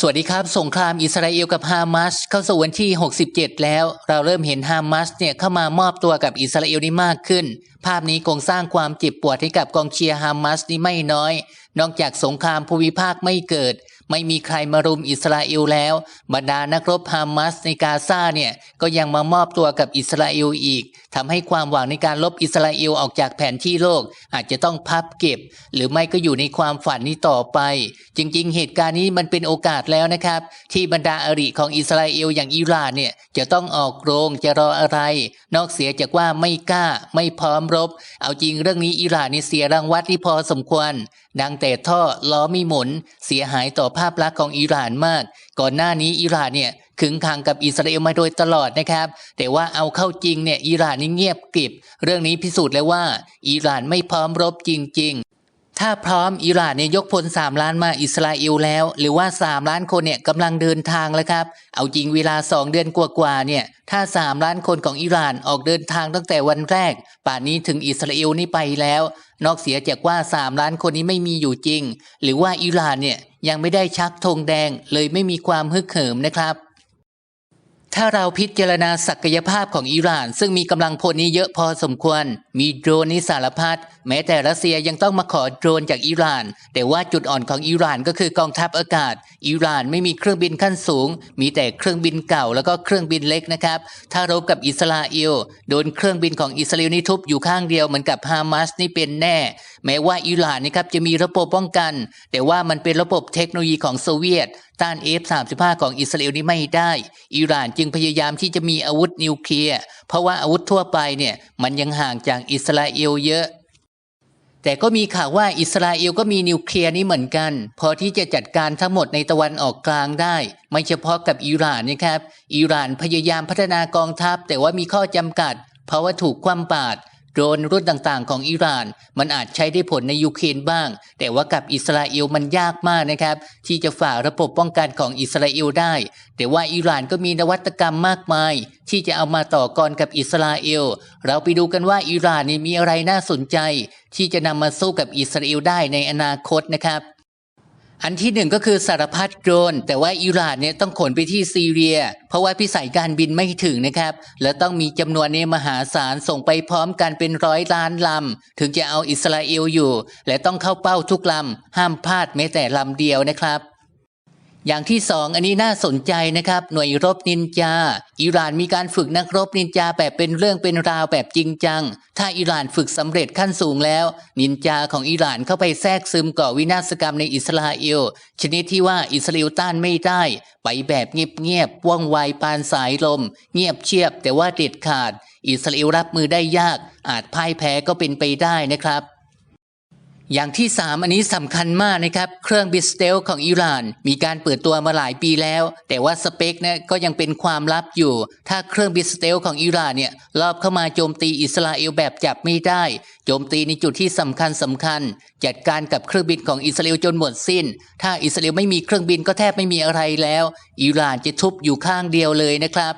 สวัสดีครับ สงครามอิสราเอลกับฮามาสเข้าสู่วันที่ 67 แล้ว เราเริ่มเห็นฮามาสเนี่ยเข้ามามอบตัวกับอิสราเอลนี่มากขึ้น ภาพนี้คงสร้างความเจ็บปวดให้กับกองเชียร์ฮามาสนี่ไม่น้อย นอกจากสงครามภูมิภาคไม่เกิด ไม่มีใครมารุมอิสราเอลแล้ว บรรดานักรบฮามาสในกาซาเนี่ยก็ยังมามอบตัวกับอิสราเอลอีกทำให้ความหวังในการลบอิสราเอลออกจากแผนที่โลก อาจจะต้องพับเก็บ หรือไม่ก็อยู่ในความฝันนี้ต่อไป จริง ๆ เหตุการณ์นี้มันเป็นโอกาสแล้วนะครับ ที่บรรดาอริของอิสราเอลอย่างอิหร่านเนี่ยจะต้องออกโรงจะรออะไร นอกเสียจากว่าไม่กล้าไม่พร้อมรบ เอาจริงเรื่องนี้อิหร่านนี่เสียรางวัลที่พอสมควร ดังแต่ท่อล้อมีหมุน เสียหายต่อภาพลักษณ์ของอิหร่านมาก ก่อนหน้านี้อิหร่านเนี่ยขึงขังกับอิสราเอลมาโดยตลอดนะครับ แต่ว่าเอาเข้าจริงเนี่ยอิหร่านนี่เงียบกริบ เรื่องนี้พิสูจน์แล้วว่า อิหร่านไม่พร้อมรบจริง ถ้าพร้อมอิหร่านเนี่ยยกพล3ล้านมาอิสราเอลแล้ว หรือว่า3ล้านคนเนี่ยกำลังเดินทางแล้วครับ เอาจริงเวลา2เดือนกว่าๆเนี่ย ถ้า3ล้านคนของอิหร่านออกเดินทางตั้งแต่วันแรก ป่านนี้ถึงอิสราเอลนี่ไปแล้ว นอกเสียจากว่า3ล้านคนนี้ไม่มีอยู่จริง หรือว่าอิหร่านเนี่ยยังไม่ได้ชักธงแดงเลยไม่มีความฮึกเหิมนะครับถ้าเราพิจารณาศักยภาพของอิหร่าน ซึ่งมีกำลังพลนี้เยอะพอสมควร มีโดรนนี่สารพัด แม้แต่รัสเซียยังต้องมาขอโดรนจากอิหร่าน แต่ว่าจุดอ่อนของอิหร่านก็คือกองทัพอากาศ อิหร่านไม่มีเครื่องบินขั้นสูง มีแต่เครื่องบินเก่าแล้วก็เครื่องบินเล็กนะครับ ถ้ารบกับอิสราเอลโดนเครื่องบินของอิสราเอลนี่ทุบอยู่ข้างเดียวเหมือนกับฮามาสนี่เป็นแน่ แม้ว่าอิหร่านนะครับจะมีระบบป้องกัน แต่ว่ามันเป็นระบบเทคโนโลยีของโซเวียต ต้าน F-35 ของอิสราเอลนี่ไม่ได้ อิหร่านจึงพยายามที่จะมีอาวุธนิวเคลียร์เพราะว่าอาวุธทั่วไปเนี่ยมันยังห่างจากอิสราเอลเยอะ แต่ก็มีข่าวว่าอิสราเอลก็มีนิวเคลียร์นี้เหมือนกัน พอที่จะจัดการทั้งหมดในตะวันออกกลางได้ ไม่เฉพาะกับอิหร่านนะครับ อิหร่านพยายามพัฒนากองทัพ แต่ว่ามีข้อจำกัด เพราะว่าถูกคว่ำบาตร โดรนรุ่นต่างๆ ของอิหร่าน มันอาจใช้ได้ผลในยูเครนบ้าง แต่ว่ากับอิสราเอลมันยากมากนะครับ ที่จะฝ่าระบบป้องกันของอิสราเอลได้ แต่ว่าอิหร่านก็มีนวัตกรรมมากมาย ที่จะเอามาต่อกรกับอิสราเอล เราไปดูกันว่าอิหร่านนี่มีอะไรน่าสนใจ ที่จะนำมาสู้กับอิสราเอลได้ในอนาคตนะครับ อันที่หนึ่งก็คือสารพัดโดรน แต่ว่าอิหร่านเนี่ยต้องขนไปที่ซีเรีย เพราะว่าพิสัยการบินไม่ถึงนะครับ และต้องมีจำนวนนี้มหาศาลส่งไปพร้อมกันเป็นร้อยล้านลำถึงจะเอาอิสราเอลอยู่ และต้องเข้าเป้าทุกลำห้ามพลาดแม้แต่ลำเดียวนะครับ อย่างที่สองอันนี้น่าสนใจนะครับ หน่วยรบนินจา อิหร่านมีการฝึกนักรบนินจาแบบเป็นเรื่องเป็นราวแบบจริงจัง ถ้าอิหร่านฝึกสำเร็จขั้นสูงแล้ว นินจาของอิหร่านเข้าไปแทรกซึมก่อวินาศกรรมในอิสราเอล ชนิดที่ว่าอิสราเอลต้านไม่ได้ ไปแบบเงียบๆว่องไวปานสายลม เงียบเชียบแต่ว่าเด็ดขาด อิสราเอลรับมือได้ยาก อาจพ่ายแพ้ก็เป็นไปได้นะครับ อย่างที่ 3 อันนี้สำคัญมากนะครับ เครื่องบินสเตลของอิหร่าน มีการเปิดตัวมาหลายปีแล้ว แต่ว่าสเปคเนี่ยก็ยังเป็นความลับอยู่ ถ้าเครื่องบินสเตลของอิหร่านเนี่ยรอบเข้ามาโจมตีอิสราเอลแบบจับไม่ได้ โจมตีในจุดที่สำคัญสำคัญ จัดการกับเครื่องบินของอิสราเอลจนหมดสิ้น ถ้าอิสราเอลไม่มีเครื่องบินก็แทบไม่มีอะไรแล้ว อิหร่านจะทุบอยู่ข้างเดียวเลยนะครับ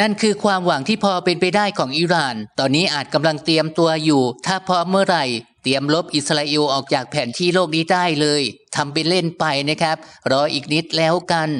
นั่นคือความหวังที่พอเป็นไปได้ของอิหร่าน ตอนนี้อาจกำลังเตรียมตัวอยู่ ถ้าพร้อมเมื่อไหร่เตรียมลบอิสราเอลออกจากแผนที่โลกนี้ได้เลยทำเป็นเล่นไปนะครับ รออีกนิดแล้วกัน